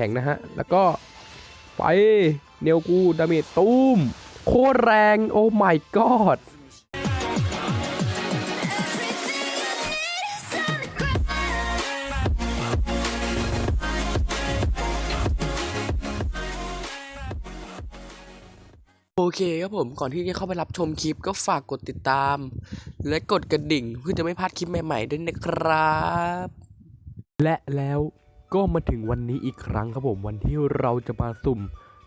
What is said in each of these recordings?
แข็งนะฮะ แล้วก็ไปเนวกูดาเมจตุ้มโคตรแรงโอ้ my god โอเคครับผมก่อนที่จะเข้าไปรับชมคลิปก็ฝากกดติดตาม และกดกระดิ่งเพื่อจะไม่พลาดคลิปใหม่ๆด้วยนะครับ และแล้ว ก็มาถึงวันนี้อีกครั้งครับผมวันที่เราจะมาสุ่ม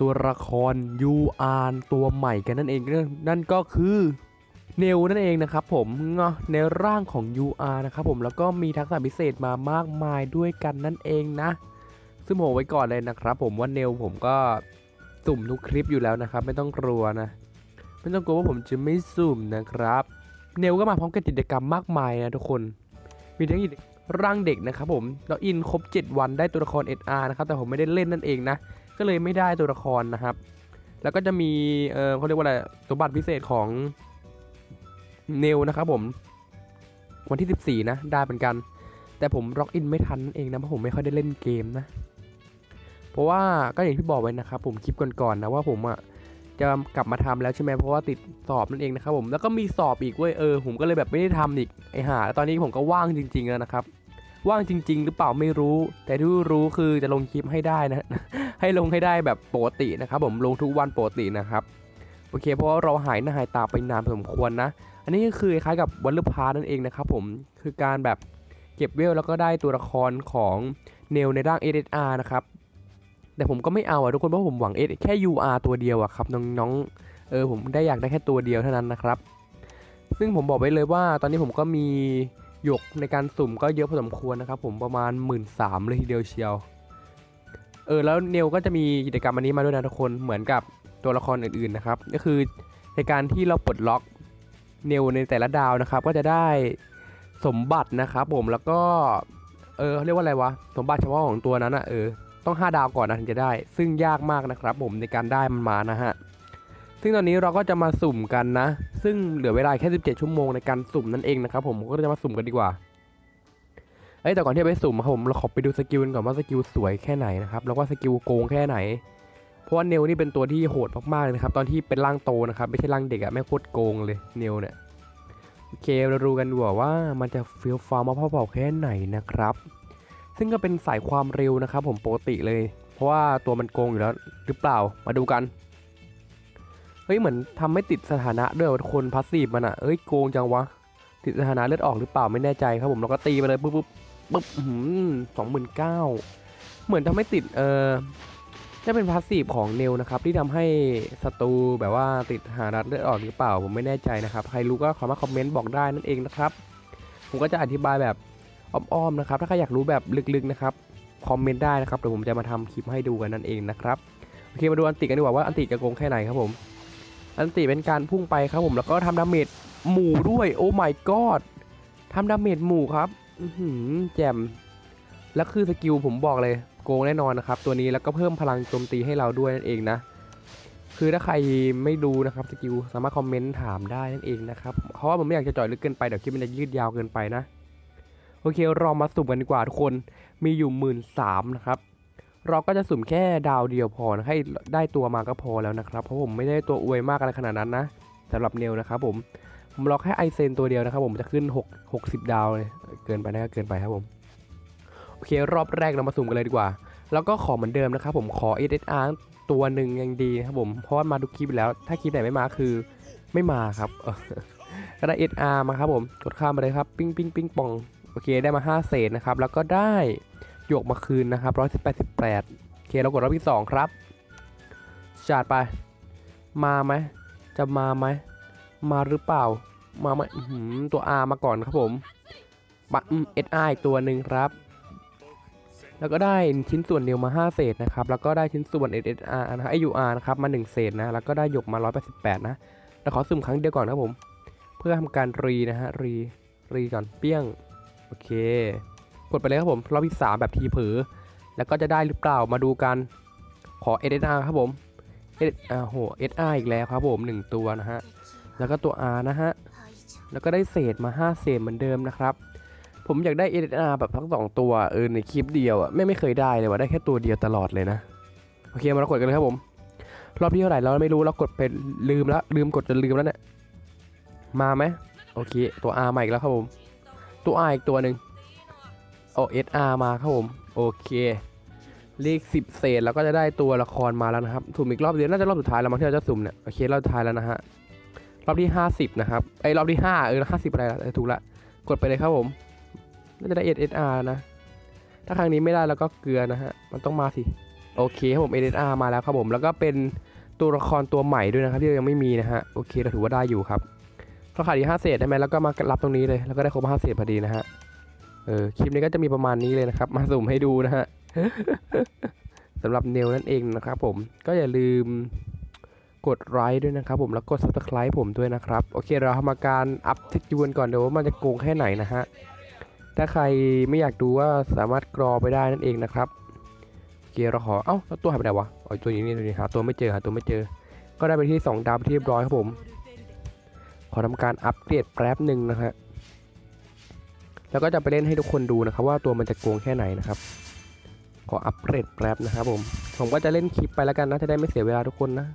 ตัวละครยูอาร์ตัวใหม่กันนั่นเองนั่นนั่นก็คือเนลนั่นเองนะครับผมเนาะในร่างของ UR นะครับผมแล้วก็มีทักษะพิเศษมามากมายด้วยกันนั่นเองนะ ซึ่งผมไว้ก่อนเลยนะครับผมว่าเนลผมก็สุ่มทุกคลิปอยู่แล้วนะครับ ไม่ต้องกลัวนะ ไม่ต้องกลัวว่าผมจะไม่สุ่มนะครับ เนลก็มาพร้อมกับกิจกรรมมากมายนะทุกคนมีทั้งกิจ ร่างเด็กนะครับผมเราอินครบ 7 วันได้ตัวละคร SR นะครับ แต่ผมไม่ได้เล่นนั่นเองนะ ก็เลยไม่ได้ตัวละครนะครับ แล้วก็จะมี เออเขาเรียกว่าอะไรสมบัติพิเศษของเนลนะครับผม วันที่ 14 นะ ได้เหมือนกัน แต่ผมล็อกอินไม่ทันนั่นเองนะ เพราะผมไม่ค่อยได้เล่นเกมนะ เพราะว่าก็อย่างที่บอกไว้นะครับผมคลิปก่อนๆนะว่าผมอะ จะกลับมาทำแล้วใช่ไหมเพราะว่าติดสอบนั่นเองนะครับผมแล้วก็มีสอบอีกเว้ยเออผมก็เลยแบบไม่ได้ทำอีกไอห่าตอนนี้ผมก็ว่างจริงๆแล้วนะครับว่างจริง ๆ หรือเปล่าไม่รู้ แต่ที่รู้คือจะลงคลิปให้ได้นะ ให้ลงให้ได้แบบปกตินะครับผมลงทุกวันปกตินะครับโอเค เพราะว่าเราหายหน้าหายตาไปนานพอสมควรนะ อันนี้ก็คือคล้ายกับวันลพานั่นเองนะครับผมคือการแบบเก็บเวลแล้วก็ได้ตัวละครของเนลในร่าง SSR นะครับ แต่ผมก็ไม่เอาอะทุกคนเพราะผมหวัง S แค่ UR ตัวเดียวอะครับน้องๆเออผมได้อยากได้แค่ตัวเดียวเท่านั้นนะครับ ซึ่งผมบอกไว้เลยว่า ตอนนี้ผมก็มีหยกในการสุ่มก็เยอะพอสมควรนะครับ ผมประมาณ 1 3ื่นเลยทีเดียวเชียว เออแล้วเนลก็จะมีกิจกรรมอันนี้มาด้วยนะทุกคนเหมือนกับตัวละครอื่นๆนะครับ ก็คือในการที่เราปลดล็อกเนลในแต่ละดาวนะครับ ก็จะได้สมบัตินะครับ ผมแล้วก็เออเขาเรียกว่าอะไรวะสมบัติเฉพาะของตัวนั้นอะเออ ต้อง 5 ดาวก่อนนะถึงจะได้ ซึ่งยากมากนะครับผมในการได้มันมานะฮะซึ่งตอนนี้เราก็จะมาสุ่มกันนะ ซึ่งเหลือเวลาแค่ 17 ชั่วโมงในการสุ่มนั่นเองนะครับผมก็จะมาสุ่มกันดีกว่าเอ้แต่ก่อนที่จะไปสุ่มครับผมเราขอไปดูสกิลกันก่อนว่าสกิลสวยแค่ไหนนะครับแล้วก็สกิลโกงแค่ไหน เพราะว่าเนลนี่เป็นตัวที่โหดมากๆเลยนะครับตอนที่เป็นร่างโตนะครับไม่ใช่ร่างเด็กอะไม่โคตรโกงเลยเนลเนี่ยโอเคเราดูกันดีกว่าว่ามันจะเฟี้ยวฟ้าวมาพ่อเผาแค่ไหนนะครับ ซึ่งก็เป็นสายความเร็วนะครับผมปกติเลย เพราะว่าตัวมันโกงอยู่แล้วหรือเปล่ามาดูกันเฮ้ยเหมือนทำไม่ติดสถานะด้วยวคนพาสซีฟมันอะเอ้ยโกงจังวะติดสถานะเลือดออกหรือเปล่าไม่แน่ใจครับผมแล้วก็ตีไปเลยปุ๊บปุ๊บปุ๊บสองหมื่นเก้าเหมือนทำไม่ติดเออจะเป็นพาสซีฟของเนลนะครับที่ทำให้ศัตรูแบบว่าติดสถานะเลือดออกหรือเปล่า ผมไม่แน่ใจนะครับ ใครรู้ก็ขอมาคอมเมนต์บอกได้นั่นเองนะครับ ผมก็จะอธิบายแบบ อ้อมๆนะครับ ถ้าใครอยากรู้แบบลึกๆนะครับคอมเมนต์ได้นะครับเดี๋ยวผมจะมาทำคลิปให้ดูกันนั่นเองนะครับโอเคมาดูอันติกันดีกว่าว่าอันติจะโกงแค่ไหนครับผม อันติเป็นการพุ่งไปครับผมแล้วก็ทำดาเมจหมู่ด้วยโอ้ my god ทำดาเมจหมู่ครับอือหือแจ่มแล้วคือสกิลผมบอกเลยโกงแน่นอนนะครับ ตัวนี้แล้วก็เพิ่มพลังโจมตีให้เราด้วยนั่นเองนะ คือถ้าใครไม่ดูนะครับสกิลสามารถคอมเมนต์ถามได้นั่นเองนะครับเพราะว่าผมไม่อยากจะจ่อยลึกเกินไปเดี๋ยวคลิปมันจะยืดยาวเกินไปนะ โอเคเรามาสุ่มกันดีกว่าทุกคนมีอยู่หมื่นสามนะครับเราก็จะสุ่มแค่ดาวเดียวพอนะให้ได้ตัวมาก็พอแล้วนะครับ เพราะผมไม่ได้ตัวอวยมากอะไรขนาดนั้นนะสำหรับเนลนะครับผมผมรอแค่ไอเซนตัวเดียวนะครับ ผมจะขึ้น 6 60 ดาวเลยเกินไปนะเกินไปครับผมโอเครอบแรกเรามาสุ่มกันเลยดีกว่า แล้วก็ขอเหมือนเดิมนะครับ ผมขอ SSR ตัวหนึ่งยังดีนะครับผมเพราะว่ามาทุกคลิปแล้ว ถ้าคลิปไหนไม่มาคือไม่มาครับก็ได้ SR มาครับผมกดข้ามมาเลยครับ ปิ้งปิ้งปิ้งปอง โอเคได้มา 5 เศษนะครับ แล้วก็ได้หยกมาคืนนะครับ118 18โอเคเรากดรอบที่2ครับจาดไปมาไหมจะมาไหมมาหรือเปล่า มาไหมอื้อหือตัว R มาก่อนครับผมบัตเอสไอีกตัวหนึ่งครับ แล้วก็ได้ชิ้นส่วนเดียวมา 5 เศษนะครับ แล้วก็ได้ชิ้นส่วน SSR นะครับ AUR นะครับ มา 1 เศษนะ แล้วก็ได้หยกมา 188 นะแต่ขอสุ่มครั้งเดียวก่อนนะครับผม เพื่อทำการรีนะฮะ รี รีก่อน เปี้ยง เค กดไปเลยครับผม รอบที่ 3 แบบทีเผลอแล้วก็จะได้หรือเปล่ามาดูกัน ขอ SSR ครับผม S อ่าโห SR อีกแล้วครับผม 1 ตัวนะฮะ แล้วก็ตัว R นะฮะ แล้วก็ได้เศษมา 5 เศษเหมือนเดิมนะครับ ผมอยากได้ SSR แบบทั้งสองตัวเออในคลิปเดียวอะไม่ไม่เคยได้เลยว่ะได้แค่ตัวเดียวตลอดเลยนะ โอเคมาเรากดกันเลยครับผม รอบที่เท่าไหร่เราไม่รู้เรากดไปลืมแล้วลืมกดจนลืมแล้วเนี่ย มาไหมโอเค ตัว R มาอีกแล้วครับผม ตัว R อีกตัวหนึ่งโอ้ SR มาครับผมโอเคเลขสิบเศษแล้วก็จะได้ตัวละครมาแล้วนะครับสุ่มอีกรอบเดียวน่าจะรอบสุดท้ายแล้วมั้งที่เราจะสุ่มเนี่ยโอเครอบสุดท้ายแล้วนะฮะรอบที่ห้าสิบนะครับไอ้รอบที่ห้าเออห้าสิบอะไรละถูกละกดไปเลยครับผมน่าจะได้ SSR นะถ้าครั้งนี้ไม่ได้แล้วก็เกลือนะฮะมันต้องมาสิโอเคครับผม SSR มาแล้วครับผมแล้วก็เป็นตัวละครตัวใหม่ด้วยนะครับที่ยังไม่มีนะฮะโอเคเราถือว่าได้อยู่ครับ เราขาดอีกห้าเศษได้ไหมแล้วก็มารับตรงนี้เลย แล้วก็ได้ครบห้าเศษพอดีนะฮะ เออ คลิปนี้ก็จะมีประมาณนี้เลยนะครับ มาสุ่มให้ดูนะฮะสำหรับเนลนั่นเองนะครับผม ก็อย่าลืมกดไลค์ด้วยนะครับผม แล้วกด subscribe ผมด้วยนะครับ โอเค เราทำาการอัพทิกยวนก่อนเดี๋ยวว่ามันจะโกงแค่ไหนนะฮะ ถ้าใครไม่อยากดูว่าสามารถกรอไปได้นั่นเองนะครับโอเคเราขอ เอ้าแล้วตัวหายไปไหนวะ อ๋อตัวนี้นี่ตัวนี้หาตัวไม่เจอหาตัวไม่เจอ ก็ได้ไปที่ 2 ดาวไปที่เรียบร้อยครับผม ขอทำการอัปเกรดแป๊บหนึ่งนะฮะแล้วก็จะไปเล่นให้ทุกคนดูนะครับว่าตัวมันจะโกงแค่ไหนนะครับ ขออัปเกรดแป๊บนะครับผม ผมก็จะเล่นคลิปไปแล้วกันนะจะได้ไม่เสียเวลาทุกคนนะ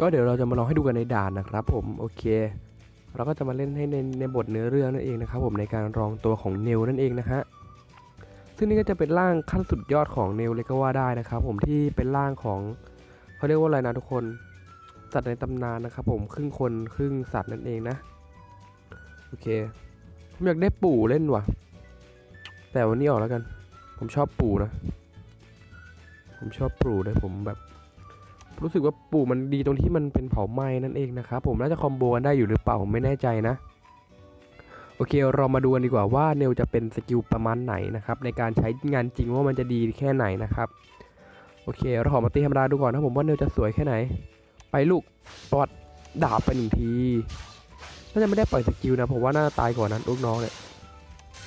ก็เดี๋ยวเราจะมาลองให้ดูกันในด่านนะครับ ผมโอเค เราก็จะมาเล่นให้ในในบทเนื้อเรื่องนั่นเองนะครับ ผมในการรองตัวของเนลนั่นเองนะฮะซึ่งนี่ก็จะเป็นร่างขั้นสุดยอดของเนลเลยก็ว่าได้นะครับ ผมที่เป็นร่างของเขาเรียกว่าอะไรนะทุกคนสัตว์ในตำนานนะครับ ผมครึ่งคนครึ่งสัตว์นั่นเองนะโอเคผมอยากได้ปู่เล่นว่ะ แต่วันนี้ออกแล้วกัน ผมชอบปู่นะ ผมชอบปู่เลยผมแบบ รู้สึกว่าปู่มันดีตรงที่มันเป็นเผาไหม้นั่นเองนะครับผมน่าจะคอมโบกันได้อยู่หรือเปล่าผมไม่แน่ใจนะ โอเคเรามาดูกันดีกว่าว่าเนลจะเป็นสกิลประมาณไหนนะครับในการใช้งานจริงว่ามันจะดีแค่ไหนนะครับโอเคเราขอมาตีธรรมดาดูก่อนนะผมว่าเนลจะสวยแค่ไหน ไปลูกปอดดาบไปหนึ่งทีน่าจะไม่ได้ปล่อยสกิลนะผมว่าน่าจะตายก่อนนั้นลูกน้องเนี่ย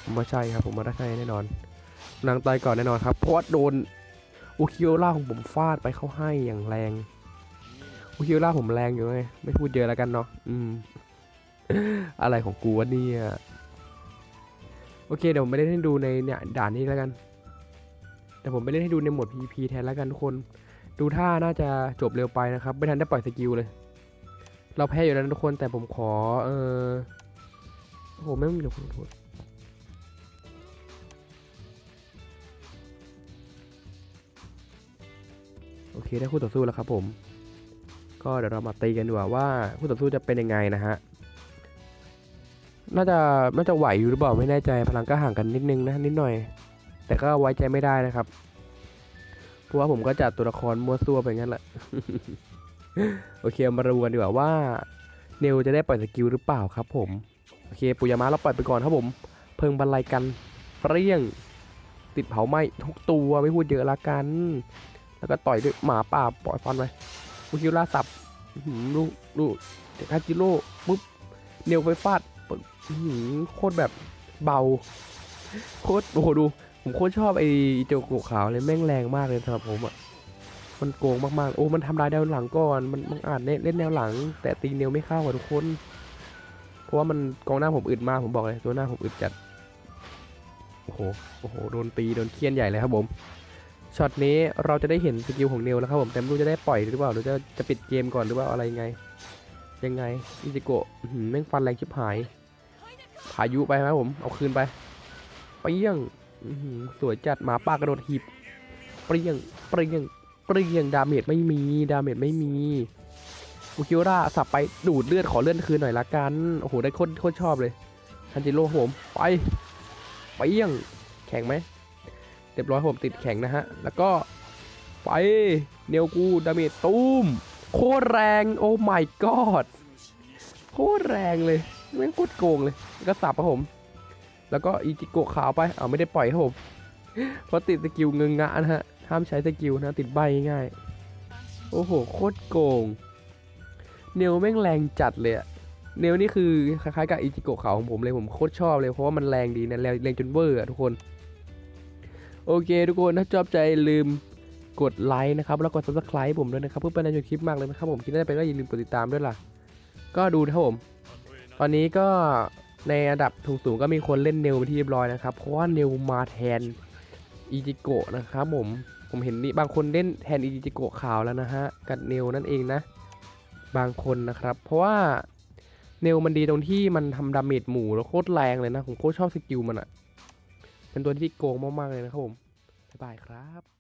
ผมว่าใช่ครับผมว่าได้ใช่แน่นอนนางตายก่อนแน่นอนครับเพราะว่าโดน อุคิโอล่าของผมฟาดไปเข้าให้อย่างแรงอุคิโอล่าผมแรงอยู่ไงไม่พูดเยอะแล้วกันเนาะอืม อะไรของกูวะเนี่ยโอเคเดี๋ยวผมไปเล่นให้ดูในเนี่ยด่านนี้แล้วกัน แต่ผมไปเล่นให้ดูในโหมด PVP แทนแล้วกันทุกคน ดูท่าน่าจะจบเร็วไปนะครับ ไม่ทันได้ปล่อยสกิลเลย เราแพ้อยู่แล้วทุกคนแต่ผมขอ เออโอ้โหไม่มีหรอกขอโทษ โอเคได้คู่ต่อสู้แล้วครับผม ก็เดี๋ยวเรามาตีกันดีกว่าว่าคู่ต่อสู้จะเป็นยังไงนะฮะน่าจะน่าจะไหวอยู่หรือเปล่าไม่แน่ใจพลังก็ห่างกันนิดนึงนะนิดหน่อย แต่ก็ไว้ใจไม่ได้นะครับเพราะว่าผมก็จัดตัวละครมั่วซั่วไปงั้นแหละโอเคมาดูกันดีกว่าว่าเนลจะได้ปล่อยสกิลหรือเปล่าครับ ผมโอเคปุยามาเราปล่อยไปก่อนครับผม เพิงบรรลัยกันเปรี้ยง ติดเผาไหม้ทุกตัวไม่พูดเยอะละกัน แล้วก็ต่อยด้วยหมาป่าปล่อยฟันไปอุคิวราสับลูกลูกทาจิโร่ปุ๊บเนวไปฟาดโคตรแบบเบา โคตรโอ้โหดู ผมโคตรชอบไอ้อิโจโกขาวเลยแม่งแรงมากเลยสำหรับผมอะมันโกงมากๆ โอ้ มันทำลายแนวหลังก่อน มันมันอาจเล่นเล่นแนวหลัง แต่ตีแนวไม่เข้าอะทุกคน เพราะว่ามันกองหน้าผมอึดมากผมบอกเลยตัวหน้าผมอึดจัด โอ้โห โอ้โห โดนตี โดนเคียนใหญ่เลยครับผม ช็อตนี้เราจะได้เห็นสกิลของเนวแล้วครับผมแต่ไม่รู้จะได้ปล่อยหรือเปล่าหรือจะจะปิดเกมก่อนหรือว่าอะไรยังไง ยังไงอิจิโกะแม่งฟันแรงชิบหาย พายุไปครับผมเอาคืนไปเปรี้ยงสวยจัดหมาป่ากระโดดหีบเปรี้ยงเปรี้ยงเปรี้ยงดาเมจไม่มีดาเมจไม่มีอุคิวราสับไปดูดเลือดขอเลื่อดคืนหน่อยละกันโอ้โหได้โคตรชอบเลยทันจิโร่ครับผมไปเปรี้ยงแข็งไหม เรียบร้อยผมติดแข็งนะฮะ แล้วก็ไปเนวกูดาเมจตุ้มโคตรแรงโอ้ my god โคตรแรงเลยแม่งโคตรโกงเลยแล้วก็สับครับผม แล้วก็อีจิโกะขาวไปเอาไม่ได้ปล่อยครับผมเพราะติดสกิลเงงงะนะฮะห้ามใช้สกิลนะติดใบง่ายโอ้โหโคตรโกง เนวแม่งแรงจัดเลยอะเนวนี่คือคล้ายๆกับอิจิโกะขาวของผมเลยผมโคตรชอบเลยเพราะว่ามันแรงดีนะแรงแรงจนเวอร์อะทุกคน โอเคทุกคนถ้าชอบใจลืมกดไลค์นะครับแล้วกด subscribe ผมด้วยนะครับเพื่อเป็นแรงใจคลิปมากเลยนะครับผมคิดได้ไปก็อย่าลืมกดติดตามด้วยล่ะ ก็ดูนะครับผม ตอนนี้ก็ในอันดับถุงสูงก็มีคนเล่นเนวไปนที่เรียบร้อยนะครับ เพราะว่าเนวมาแทนอิจิโกะนะครับผมผมเห็นนี่บางคนเล่นแทนอิจิโกะขาวแล้วนะฮะกับเนวนั่นเองนะ บางคนนะครับ เพราะว่าเนวมันดีตรงที่มันทำดาเมจหมู่แล้วโคตรแรงเลยนะผมโคตรชอบสกิลมันอะ เป็นตัวที่โกงมากๆเลยนะครับผมบ๊ายบายครับ